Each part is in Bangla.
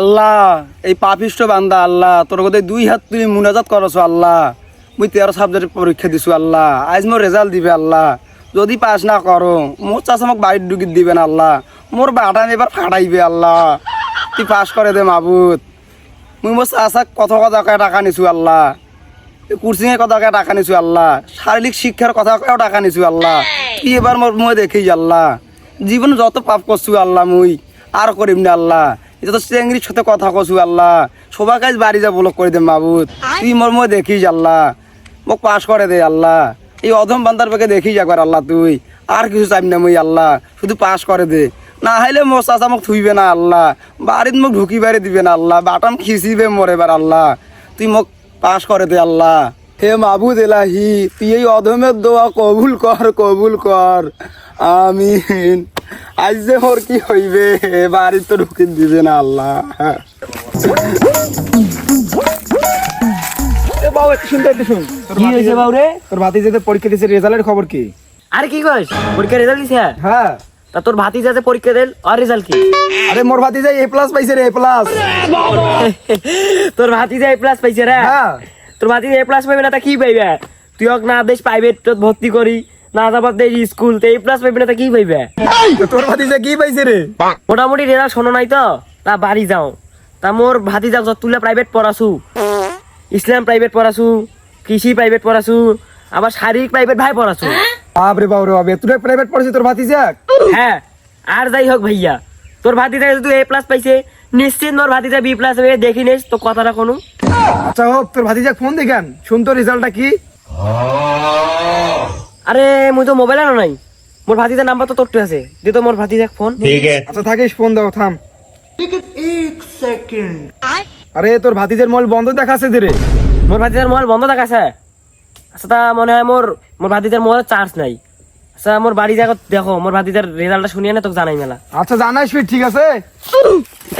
আল্লাহ, এই পাপিষ্ট বান্দা, আল্লাহ, তোর কথা দুই হাত তুই মুনাজাত করছ, আল্লাহ। মুই তেরো সাবজেক্ট পরীক্ষা দিছো, আল্লাহ। আজ মোর রেজাল্ট দিবে, আল্লাহ। যদি পাস না করো মোর চাষা মোক বাড়ির ঢুকি দিবেন আল্লাহ। মোর বাটান এবার ফাটাইবে, আল্লাহ। তুই পাস করে দে, মাবুত। মুই মোর চাষাক কথা কথা কয়ে টাকা নিছো, আল্লাহ। কুর্সিংয়ের কথা কয়ে টাকা নিছো, আল্লাহ। শারীরিক শিক্ষার কথা কয়েও টাকা নিছো, আল্লাহ। তুই এবার মোর মুই দেখি, আল্লাহ। জীবনে যত পাপ করছু আল্লাহ, মুই। আর করিম না, আল্লাহ। এটা তো চেংড়ির সাথে কথা কছু আল্লাহ। সবার কাজ বাড়ি যা ব্লক করে দে মাবুত তুই মোর মুই দেখিস আল্লাহ। মোক পাস করে দে আল্লাহ। এই অধম বান্দার বেগে দেখিস একবার আল্লাহ তুই। আর কিছু চাইব না মুই আল্লাহ। শুধু পাস করে দে। না হাইলে মোর চাচা মোক থুইবে না আল্লাহ। বাড়িত মোক ঢুকি বাড়ি দিবে না আল্লাহ। বাটাম খিচিবে মোর এবার আল্লাহ। তুই মোক পাস করে দে আল্লাহ। হে মাবুদ এলাহি তুই এই অধমের দোয়া কবুল কর কবুল কর। আমিন। আজ যে মোর কি হইবে? বাড়ি তো ঢুকে দিবে না আল্লাহ। এ বাবু একটু শুনতে একটু শুন। কি হয়েছে বাবু রে? তোর ভাতি যেতে পরীক্ষা দিয়েছে রেজাল্টের খবর কি? আরে কি কইস? পরীক্ষা রেজাল্ট দিছে? হ্যাঁ। তা তোর ভাতি যাতে পরীক্ষা দেল আর রেজাল্ট কি? আরে মোর ভাতি যাই এ প্লাস পাইছে রে এ প্লাস তোর ভাতি যা এ প্লাস পাইছে রে? হ্যাঁ। তোর ভাতি এ প্লাস পাইবে না তা কি পাইবে? তুই হোক না দেশ প্রাইভেট ভর্তি করি। না স্কুল তো এ প্লাস পাইবে না তা কি পাইবে? তোর কি পাইছে রে? মোটামুটি রেজাল্ট শোনো নাই তো? তা বাড়ি যাও। তা মোর ভাতি যাও যত তুলে প্রাইভেট পড়াছু ইসলাম প্রাইভেট পড়াছু কৃষি প্রাইভেট পড়াছু আবার শারীরিক প্রাইভেট ভাই পড়াছু বাপরে বাপ রে বাপরে তুই প্রাইভেট পড়ছিস তোর ভাতি যাক হ্যাঁ আর যাই হোক ভাইয়া। তোর ভাতিজা যদি এ প্লাস পাইছে নিশ্চিত তোর ভাতিজা বি প্লাস হবে দেখি নিস তো কথাটা কোনো। আচ্ছা হোক তোর ভাতি যাক ফোন দেখান শুন তোর রেজাল্টটা কি? আরে মুই তো মোবাইল আনো নাই। মোর ভাতিজার নাম্বার তো তোরটে আছে। দে তো মোর ভাতিজা ফোন আচ্ছা থাকিস ফোন দাও থাম। আরে তোর ভাতিজের মল বন্ধ দেখাচ্ছে রে মোর ভাতিজার মোবাইল বন্ধ দেখাছে। আচ্ছা তা মনে হয় মোর মোর ভাতিজার মোবাইল চার্জ নাই। আচ্ছা মোর বাড়ি জায়গা দেখো মোর ভাতিজার রেজাল্টটা শুনিয়ে না তোকে জানাই মেলা। আচ্ছা জানাইস ঠিক আছে?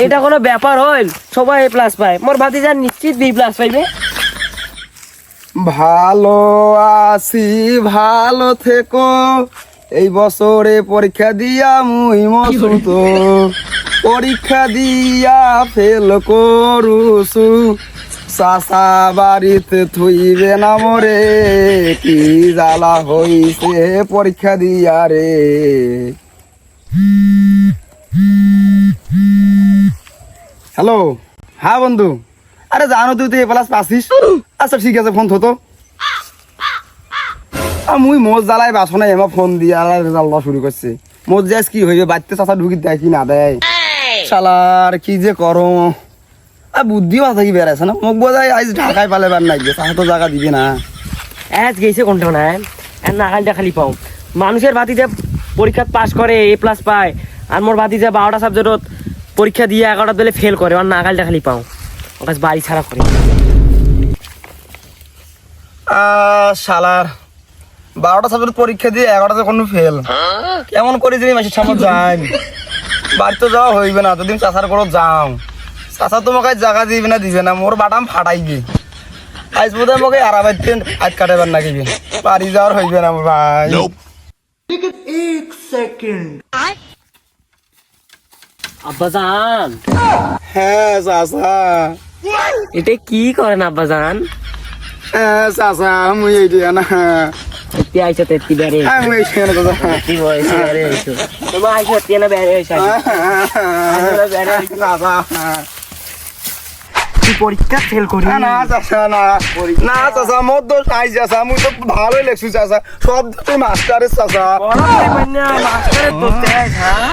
এটা কোনো ব্যাপার হইল। সবাই এ প্লাস পায়। মোর ভাতিজার নিশ্চিত বি প্লাস পাইবে। ভালো আছি ভালো থেকো। এই বছরে পরীক্ষা দিয়া মুই মসুত। পরীক্ষা দিয়া ফেল করুসু চাষা বাড়িতে থইবে না মরে কি জ্বালা হইছে পরীক্ষা দিয়া রে। হ্যালো হ্যাঁ বন্ধু। আরে জানো তুই তো এ প্লাস পাসিস। আচ্ছা ঠিক আছে, ফোন থতো। মুই মোজ জ্বালাই বাসো নাই এমা ফোন দিয়ে আর জ্বালা শুরু করছে। মোজ যাস কি হইবে, বাড়িতে চাষা ঢুকি দেয় কি না দেয়। শালার, কি যে করো। আর বুদ্ধিও আছে কি বেড়াইছে না? মোক বোঝাই আজ ঢাকায় পালে বার নাই চাষা তো জায়গা দিবে না। আজ গেছে কোনটা না আর নাগালটা খালি পাও। মানুষের ভাতিতে পরীক্ষা পাস করে, এ প্লাস পায়। আর মোর ভাতিতে বারোটা সাবজেক্টত পরীক্ষা দিয়ে এগারোটা দিলে ফেল করে, আর নাগালটা খালি পাও। কাছে বাড়ি ছাড়া করে। শালার বারোটা সাবজেক্ট পরীক্ষা দিয়ে এগারোটাতে কোনো ফেল কেমন করে যদি মাসের সামনে যাই বাড়িতে যাওয়া হইবে না যদি চাষার করে যাও। চাষা তোমাকে জায়গা দিবে না দিবে না মোর বাটাম ফাটাইবে। আজ বোধ হয় মোকে আরাবাইতে আজ কাটাবার না গিয়ে বাড়ি যাওয়ার হইবে না ভাই। আব্বাজান। হ্যাঁ চাষা এটা কি করেন আব্বাজান? হ্যাঁ চাষা মুই এই দিয়া না। তেত্তি বেড়ে। হ্যাঁ এই দিয়া চাচা। এত্তি বয়সে বেড়ে আইসো তোমার আইসো এত্তি না বেড়ে আইসো। চাচা, তুই পরীক্ষা ফেল করি না, চাচা না। না চাচা মোর দোষ নাই চাচা। মুই তো ভালোই লেখছি চাচা। সব তুই মাস্টারের চাচা। মাস্টারের দোষ হ্যাঁ?